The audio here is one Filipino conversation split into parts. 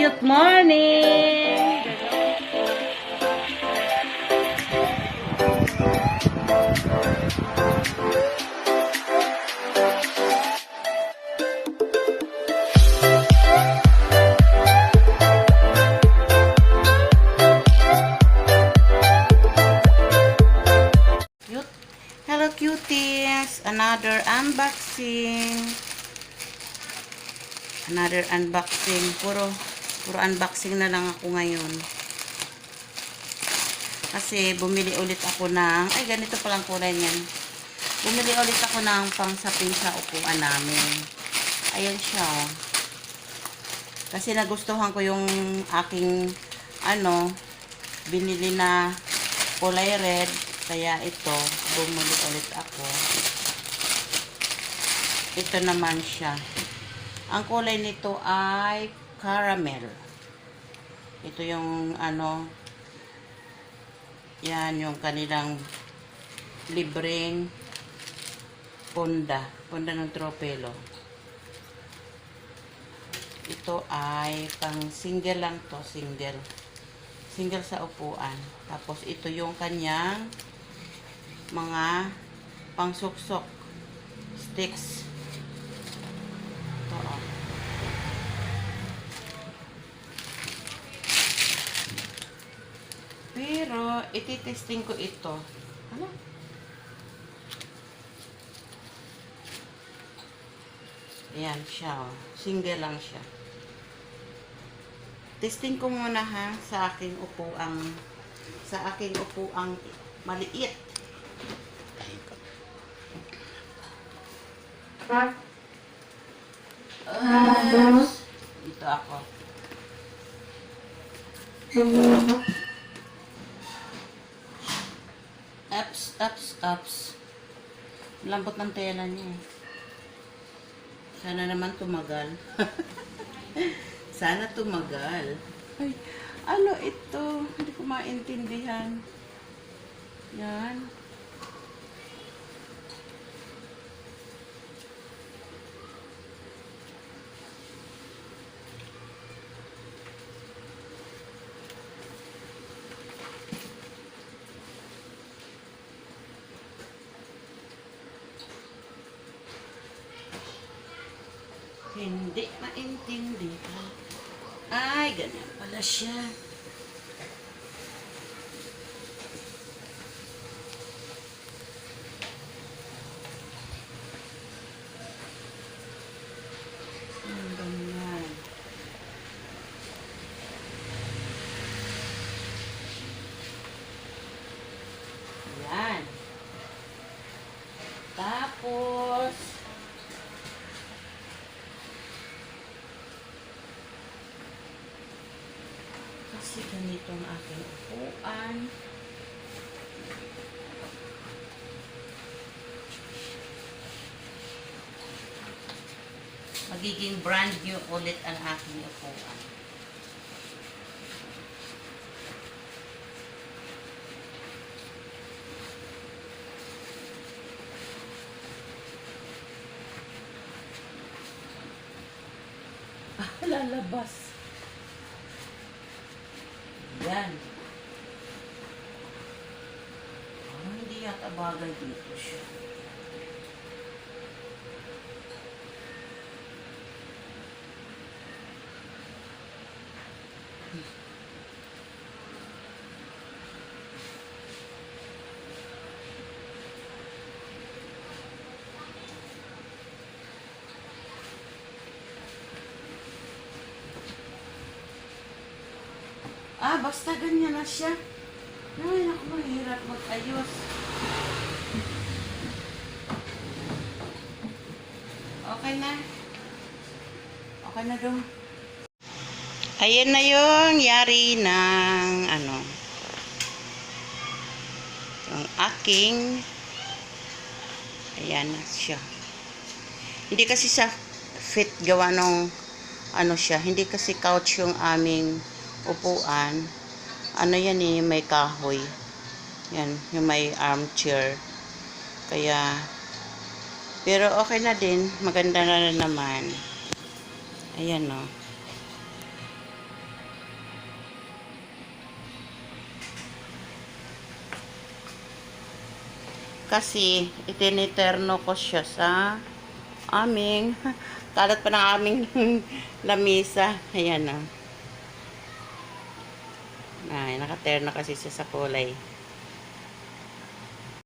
Cute morning! Hello cuties! Another unboxing. Another unboxing. Puro, puro unboxing na lang ako ngayon. Kasi bumili ulit ako ng, ay ganito palang kulay niyan. Bumili ulit ako ng pangsapin sa upuan namin. Ayan siya oh. Kasi nagustuhan ko yung aking, ano, binili na kulay red. Kaya ito, bumili ulit ako. Ito naman siya. Ang kulay nito ay caramel. Ito yung ano, yan yung kanilang libreng punda. Punda ng tropelo. Ito ay pang single lang to, single. Single sa upuan. Tapos ito yung kanyang mga pangsuksok sticks. Pero, ititesting ko ito. Ano? Ayan siya, oh. Single lang siya. Testing ko muna ha sa aking upuang sa aking upuang maliit. Ah, dito ako. Ups, ups, ups. Lambot ng tela niya. eh. Sana naman tumagal. Sana tumagal. Ay, ano ito? Hindi ko maintindihan. Yan. Hindi maintindihan. Ay, ganyan pala siya. Ang ganyan. Yan. Tapos, kasi ganito ang aking upuan. Magiging brand new ulit ang aking upuan. Ah, lalabas. Yan. Ah, hindi yata bagay dito siya. Basta ganyan na siya. Ay, naku, mahirap mag-ayos. Okay na. Okay na daw. Ayan na yung yari ng ano. Yung aking ayan na siya. Hindi kasi sa fit gawa nung ano siya, hindi kasi couch yung aming upuan. Ano yan eh, may kahoy. Yan, yung may armchair. Kaya, pero okay na din. Maganda na, na naman. Ayan o. Oh. Kasi, itiniterno ko siya sa aming kalat pa ng aming lamisa. Ayan o. Oh nakaterno kasi siya sa kulay.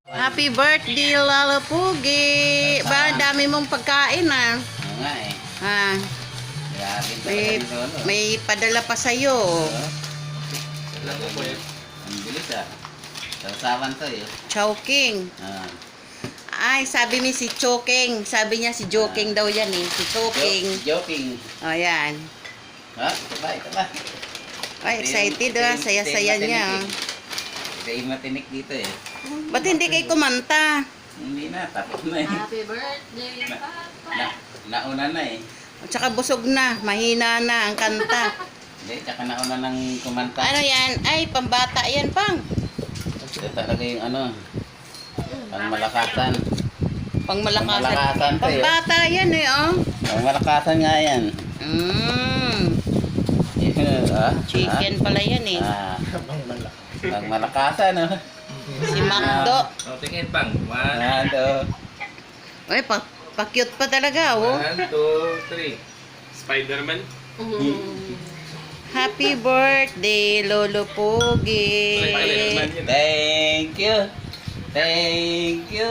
Happy birthday, Lalo Pugi! Ba, ang dami mong pagkain ah. Oo nga eh. Ha, Grabe may, may padala pa sa'yo. Ang bilis ah. Sausawan to eh. Chowking. Ah. Ay, sabi ni si Choking. Sabi niya si Joking daw yan eh. Si Choking. Jo- Joking. O, yan. Ha? Ito ba? Ito ba? Ay, excited ah. Saya-saya niya. Ito yung matinik dito eh. Ba't hindi kayo kumanta? Hindi na. Tapos na eh. Happy birthday, Na, Papa. na, nauna na eh. At saka busog na. Mahina na ang kanta. Hindi, tsaka nauna ng kumanta. Ano yan? Ay, pambata yan, pang. Ito talaga yung ano. Pang malakasan. Pang malakasan. Pangmalakasan to, eh. Pambata yan eh, oh. Pang malakasan nga yan. Mm. Ah, Chicken pala yan eh. Ah. Pang malakasan oh. Si Macdo. Oh, tingin pang. One, Ah, to. Ay, pa, pa-cute pa talaga, oh. one, two, three. Spider-Man. Happy birthday, Lolo Pogi. Spider-Man yun. Thank you. Thank you.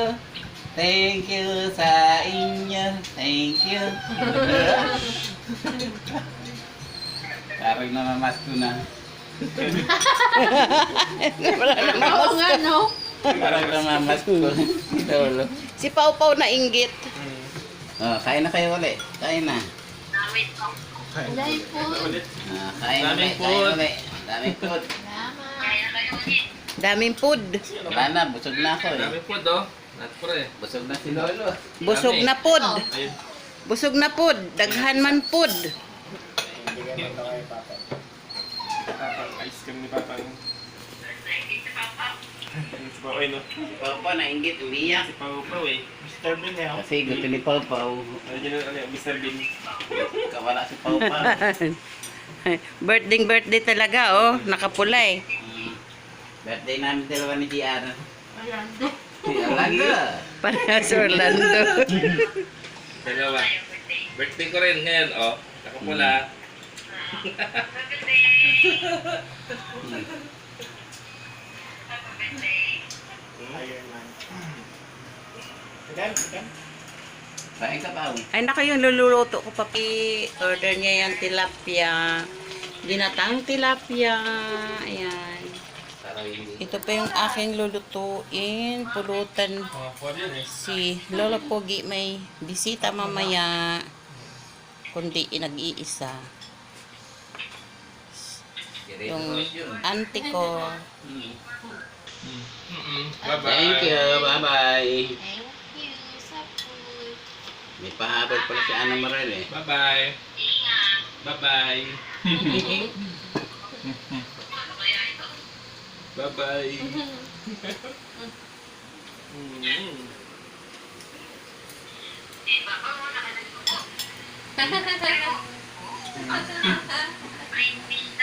Thank you sa inyo. Thank you. Parang namamas ko na. Wala namang Oo nga, no? Parang namamas ko. Lolo. Si Pau Pau na inggit. Oh, kain na kayo ulit. Kain na. Dahil po. Ulit. Ah, kain Daming ulit. Kain food. ulit. Daming food. Daming food. Wala na, busog na ako eh. Dami po do. Not pre. Busog na si Lolo. Busog na food. Ayun. Busog na food. Daghan man food. Papang ice cream ni Papang. Si Pao, ay no. Si Papa nainggit, umiyak. Si Pao Pao eh. Mr. Bean eh. Kasi gusto ni Papa, Ayun yun, ano, Mr. Bean. kawala si Papa. birthday birthday talaga, oh. Nakapula eh. Mm. Birthday namin dalawa ni. Ayan. Alaga. Para sa Orlando. Dalawa. Birthday ko rin ngayon, oh. Nakapula. Kain ka pa. Ay, naka yung luluto ko pa. Order niya yung tilapia. Ginatang tilapia. Ayan. Ito pa yung aking lulutuin. Pulutan Oh, si Lola Pogi may bisita mamaya. Kundi nag-iisa. Yung auntie ko. Mm. Mm-mm. Bye-bye. Thank you. Bye-bye. Thank you sa food. May pahabol pala si Ana Morel eh. Bye-bye. Bye-bye. Bye-bye. Mm. Rentay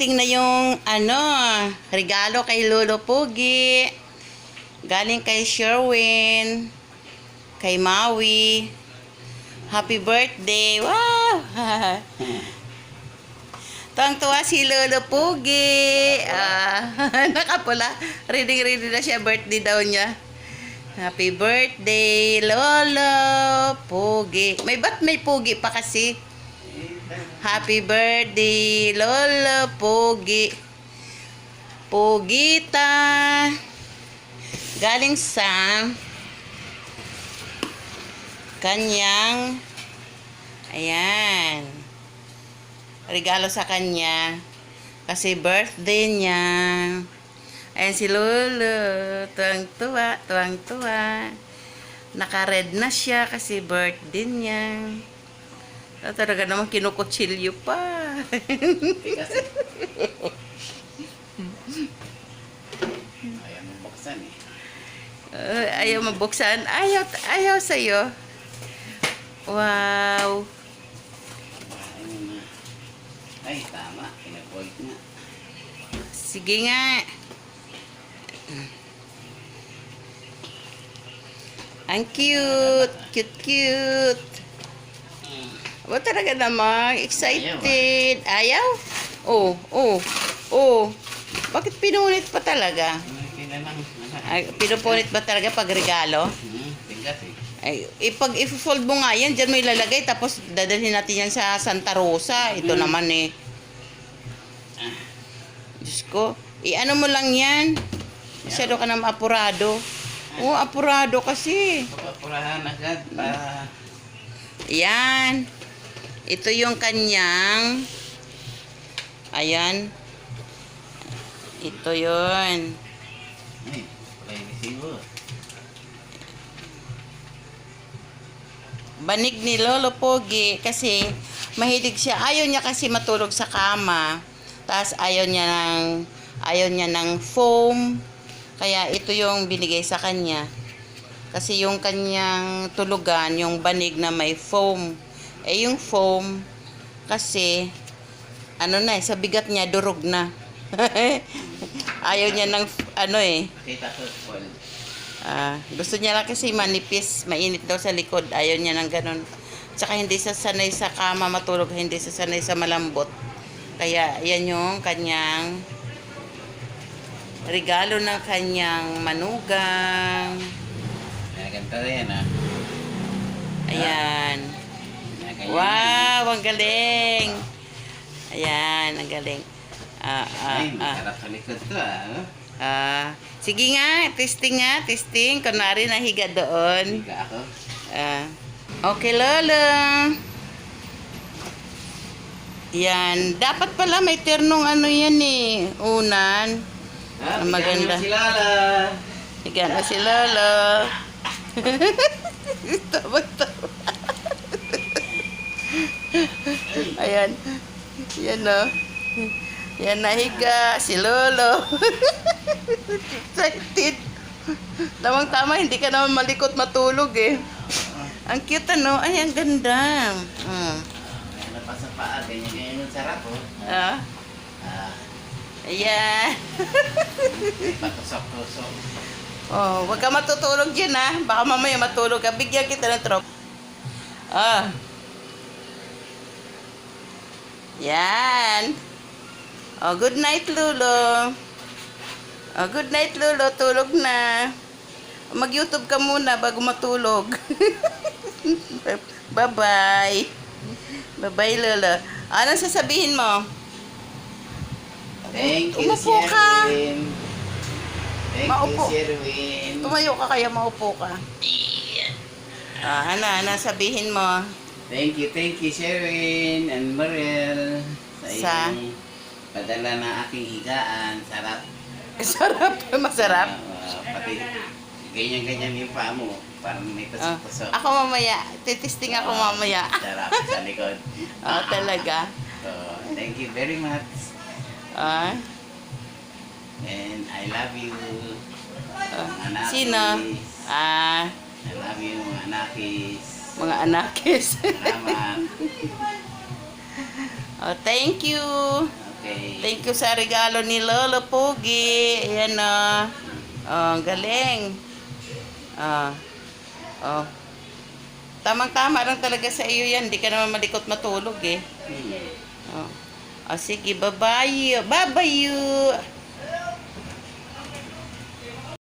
Dumating na yung ano, regalo kay Lolo Pogi. Galing kay Sherwin. Kay Maui. Happy birthday. Wow! Tuwang-tuwa si Lolo Pogi. Ah, nakapula. Ready na siya. Birthday daw niya. Happy birthday, Lolo Pogi. May ba't may Pogi pa kasi? Happy birthday, Lolo Pogi. Pogita. Galing sa kanyang ayan regalo sa kanya kasi birthday niya ayan si Lolo tuwang tuwa tuwang tuwa Naka-red na siya kasi birthday niya. Ah, talaga naman kinukutsilyo pa. Ayaw mo buksan eh. Uh, ayaw mabuksan. Ayaw, ayaw sa'yo. Wow. Na. Ay, tama. Pinag-void nga. Sige nga. Ang cute. Cute, cute. Aba talaga namang excited. Ayaw? Oh, oh, oh. Bakit pinunit pa talaga? Ay, pinupunit ba talaga pag regalo? Hmm, eh. Ay, ipag i-fold mo nga yan, dyan mo ilalagay, tapos dadalhin natin yan sa Santa Rosa. Ito Mm. naman eh. Diyos ko, i-ano mo lang yan. Masyado ka na apurado. Oo, apurado kasi. Papapurahan agad para... Yan. Ito yung kanyang... Ayan. Ito resibo. banig ni Lolo Pogi kasi mahilig siya. Ayaw niya kasi matulog sa kama. Tapos ayaw niya ng ayaw niya ng foam. Kaya ito yung binigay sa kanya. Kasi yung kanyang tulugan, yung banig na may foam. Eh yung foam kasi ano na eh, sa bigat niya durog na. ayaw niya ng ano eh. Ah, gusto niya lang kasi manipis, mainit daw sa likod. Ayaw niya ng ganun. Tsaka hindi sa sanay sa kama matulog, hindi sa sanay sa malambot. Kaya yan yung kanyang regalo ng kanyang manugang. Ganito na yan ah. Ayan. Wow, ang galing. Ayan, ang galing. Ah, ah, Ay, ah. masarap sa likod to ah. Ah, sige nga, testing nga, testing. Kunwari nahiga doon. Higa ako. Ah. Okay, Lolo. Yan. Dapat pala may ternong ano yan eh. Unan. Ah, Ang maganda. mo Si Lala. Higa na si Lolo. Tawa-tawa. Ayan. Yan o. Yan nahiga. Si Lolo. Excited. Tamang-tama, hindi ka naman malikot matulog eh. Ang cute ano. Ay, ang ganda. Mm. Ano pa sa paa, ganyan-ganyan yung sarap oh. Ah. Ah, Ayan. patusok-tusok. Oh, wag ka matutulog dyan ha. Baka mamaya matulog ka. Bigyan kita ng trop. Ah. Yan. Oh, good night, Lulo. Oh, good night, Lulo. Tulog na. Mag-YouTube ka muna bago matulog. Bye-bye. Bye-bye, Lulo. Ano sasabihin mo? Thank you, Umupo ka. Sherwin. Thank Maupo. you, Sherwin. Tumayo ka kaya maupo ka. Ah, ano, ano sabihin mo? Thank you, thank you, Sherwin and Mariel. Sa? iyong padala ng aking higaan. Sarap. Sarap, masarap. Ah, pati ganyan-ganyan yung paa mo. Parang may Ah, tusok-tusok. ako mamaya, titisting ako mamaya. Sarap sa likod. Ah, talaga. So, thank you very much. Ah, And I love you. ah. Anakis. Sino? Ah, I love you, mga anakis. Mga anakis. Oh, thank you. Okay. Thank you sa regalo ni Lolo Pogi. Ayan na. Oh, ang galing. Ah. Oh. Tamang-tama lang talaga sa iyo yan. Hindi ka naman malikot matulog eh. Hmm. Oh. Oh, sige, bye-bye. Bye-bye you.